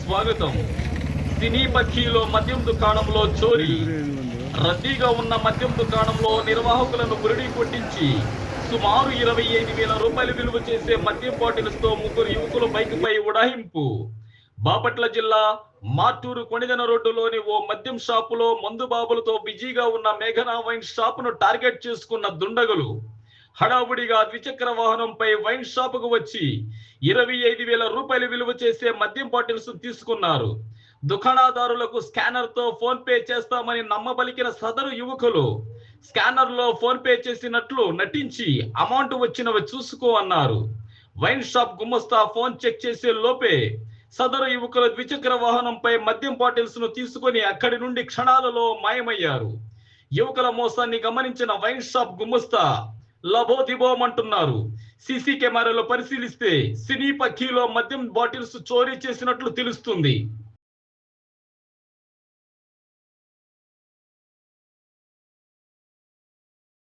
స్వాగతం. సినీ పక్కీలో మద్యం దుకాణంలో చోరీ. రద్దీగా ఉన్న మద్యం దుకాణంలో నిర్వాహకులను బురిడి కొట్టించి సుమారు ఇరవై ఐదు వేల రూపాయలు విలువ చేసే మద్యం బాటిల్స్తో ముగ్గురు యువకుల బైక్పై ఉడాయింపు. బాపట్ల జిల్లా మాటూరు కొణిదన రోడ్డులోని ఓ మద్యం షాపులో మందు బాబులతో బిజీగా ఉన్న మేఘనా వైన్ షాపును టార్గెట్ చేసుకున్న దుండగులు. హడావుడిగా ద్విచక్ర వాహనంపై వైన్ షాపుకు వచ్చి ఇరవై ఐదు వేల రూపాయలు విలువ చేసే మద్యం బాటిల్స్ తీసుకున్నారు. దుకాణదారులకు స్కానర్తో ఫోన్ పే చేస్తామని నమ్మబలికిన సదరు యువకులు స్కానర్లో ఫోన్ పే చేసినట్లు నటించి అమౌంట్ వచ్చినవి చూసుకో అన్నారు. వైన్ షాప్ గుమస్తా ఫోన్ చెక్ చేసే లోపే సదరు యువకుల ద్విచక్ర వాహనంపై మద్యం బాటిల్స్ను తీసుకొని అక్కడి నుండి క్షణాలలో మాయమయ్యారు. యువకుల మోసాన్ని గమనించిన వైన్ షాప్ గుమస్తా లబోదిబోమంటున్నారు. సీసీ కెమెరాలో పరిశీలిస్తే సినీ పక్కీలో మద్యం బాటిల్స్ చోరీ చేసినట్లు తెలుస్తుంది.